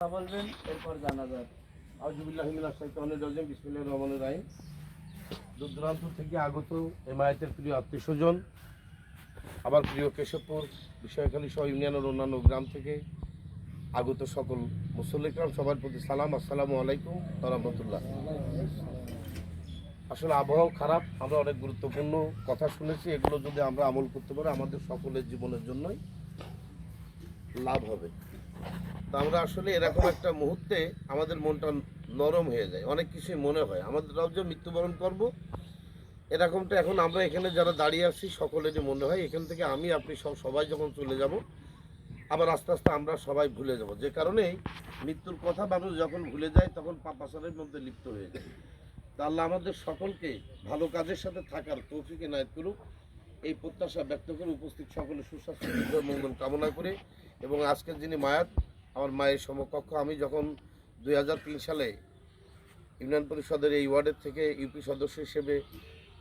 কথা বলবেন, এরপর জানা রহিম। দূর দূরান্ত থেকে আগত এমায়াতের প্রিয় আত্মীয় স্বজন আবার প্রিয় কেশবপুর বিষয়খালী অন্যান্য গ্রাম থেকে আগত সকল সবার প্রতি সালাম, আসসালামু আলাইকুম আসলে আবহাওয়া খারাপ, আমরা অনেক গুরুত্বপূর্ণ কথা শুনেছি, এগুলো যদি আমরা আমল করতে পারি, আমাদের সকলের জীবনের জন্যই লাভ হবে। আমরা আসলে এরকম একটা মুহূর্তে আমাদের মনটা নরম হয়ে যায়। অনেক কিছুই মনে হয়। আমাদেরও যে মৃত্যুবরণ করব, এরকমটা এখন আমরা এখানে যারা দাঁড়িয়ে আছি, সকলেরই মনে হয়, এখান থেকে আমি, আপনি সব, সবাই যখন চলে যাব, আবার আস্তে আস্তে আমরা সবাই ভুলে যাব। যে কারণে মৃত্যুর কথা মানুষ যখন ভুলে যায়, তখন পাপাসারের মধ্যে লিপ্ত হয়ে যায়। তা আল্লাহ আমাদের সকলকে ভালো কাজের সাথে থাকার তৌফিক এনায়ত করুক। এই প্রত্যাশা ব্যক্ত করে উপস্থিত সকলে সুস্বাস্থ্য মঙ্গল কামনা করে এবং আজকের যিনি মায়াত আমার মায়ের সমকক্ষ। আমি যখন দু হাজার তিন সালে ইউনিয়ন পরিষদের এই ওয়ার্ডের থেকে ইউপি সদস্য হিসেবে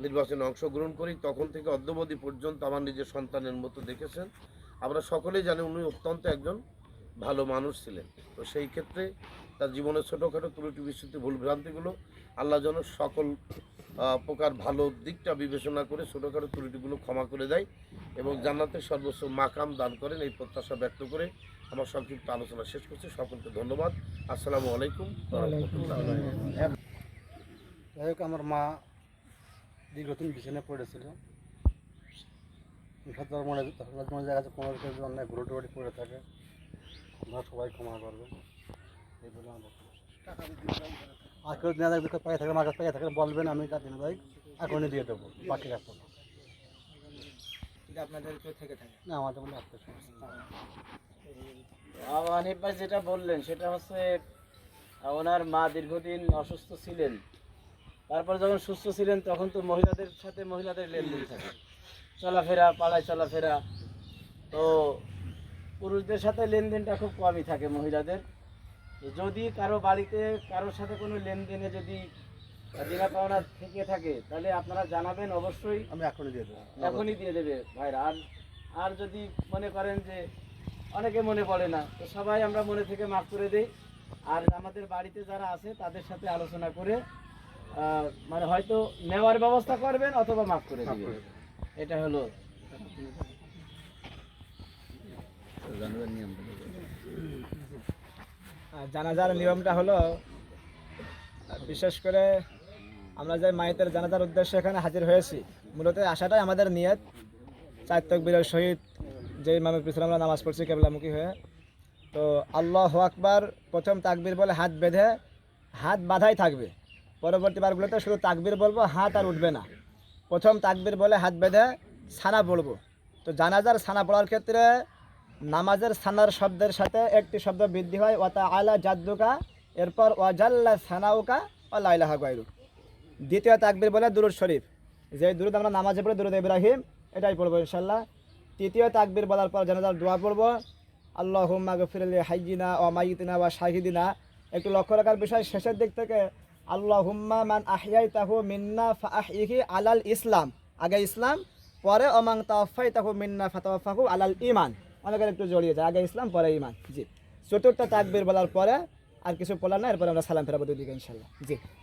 নির্বাচনে অংশগ্রহণ করি, তখন থেকে অদ্যবধি পর্যন্ত আমার নিজের সন্তানের মতো দেখেছেন। আমরা সকলেই জানি উনি অত্যন্ত একজন ভালো মানুষ ছিলেন। তো সেই ক্ষেত্রে তার জীবনের ছোটোখাটো ত্রুটি বিস্মৃতি ভুলভ্রান্তিগুলো আল্লাহ যেন সকল প্রকার ভালো দিকটা বিবেচনা করে ছোটোখাটো ত্রুটিগুলো ক্ষমা করে দেয় এবং জান্নাতের সর্বোচ্চ মাকাম দান করেন এই প্রত্যাশা ব্যক্ত করে আমার সংক্ষিপ্ত আলোচনা শেষ করছি। সকলকে ধন্যবাদ। আসসালামু আলাইকুম। যাই হোক আমার মা দীর্ঘদিন বিছানায় পড়েছিল। মনে মনে জায়গা আছে কোনো অনেক ঘুরে টুরে পড়ে থাকে। আমরা সবাই ক্ষমা করবেন এই বলে আমার। আর কেউ না দেখতে পাই থাকে আমার কাছে পাই থাকে বলবেন আমি দিন ভাই এখনই দিয়ে দেবো বাকি রাখব না। এটা আপনাদের কেউ থেকে থাকে? না আমাদের মধ্যে আত্মীয় হানিফ ভাই যেটা বললেন সেটা হচ্ছে ওনার মা দীর্ঘদিন অসুস্থ ছিলেন। তারপর যখন সুস্থ ছিলেন তখন তো মহিলাদের সাথে মহিলাদের লেনদেন থাকে। চলাফেরা পাড়ায় চলাফেরা। তো পুরুষদের সাথে লেনদেনটা খুব কমই থাকে মহিলাদের। যদি কারও বাড়িতে কারোর সাথে কোনো লেনদেনে যদি দিনা পাওনা থেকে থাকে তাহলে আপনারা জানাবেন অবশ্যই। আমি এখনই দিয়ে দেবো। এখনই দিয়ে দেবে ভাইরা। আর আর যদি মনে করেন যে অনেকে মনে পড়ে না তো সবাই আমরা মনে থেকে মাফ করে দিই। আর আমাদের বাড়িতে যারা আছে তাদের সাথে আলোচনা করে মানে হয়তো নেওয়ার ব্যবস্থা করবেন অথবা মাফ করে দিবেন। এটা হলো আর জানাজার নিয়মটা হলো বিশেষ করে আমরা যে মাইতের জানাজার উদ্দেশ্যে এখানে হাজির হয়েছি, মূলত আসাটাই আমাদের নিয়ত। চার তকবীরের সহিত যে ইমামের পিছনে আমরা নামাজ পড়ছি কেবলামুখী হয়ে। তো আল্লাহ আকবার প্রথম তাকবীর বলে হাত বেঁধে, হাত বাঁধাই থাকবে। পরবর্তী বারগুলোতে শুধু তাকবীর বলব, হাত আর উঠবে না। প্রথম তাকবীর বলে হাত বেঁধে ছানা পড়ব। তো জানাজার ছানা পড়ার ক্ষেত্রে নামাজের সানার শব্দের সাথে একটি শব্দ বৃদ্ধি হয় ওয়াতা আলা জাদ্দুকা, এরপর ওয়াজাল্লা সানাউকা ও লাইলাহা গাইরু দ্বিতীয় তাকবির বলে দুরুদ শরীফ। যে দুরুদ আমরা নামাজে পড়ে, দুরুদ ইব্রাহিম, এটাই পড়ব ইনশাল্লাহ তৃতীয় তাকবির বলার পর জানাজার দোয়া পড়ব। আল্লাহ গফিরলি হাইজিনা ও মাইতিনা বা শাহিদিনা। একটু লক্ষ্য রাখার বিষয়, শেষের দিক থেকে আল্লাহ হুম্মা মান আহিয়াই তাহু মিন্না ফাহি আলাল ইসলাম। আগে ইসলাম, পরে অমাং তাফাই তাহু মিন্না ফাতাফাহু আলাল ইমান অনেকের একটু জড়িয়ে যায়। আগে ইসলাম, পরে ইমান জি। চতুর্থ তাকবির বলার পরে আর কিছু বলার না এরপরে আমরা সালাম ফেরাবো দুদিকে ইনশাল্লাহ জি।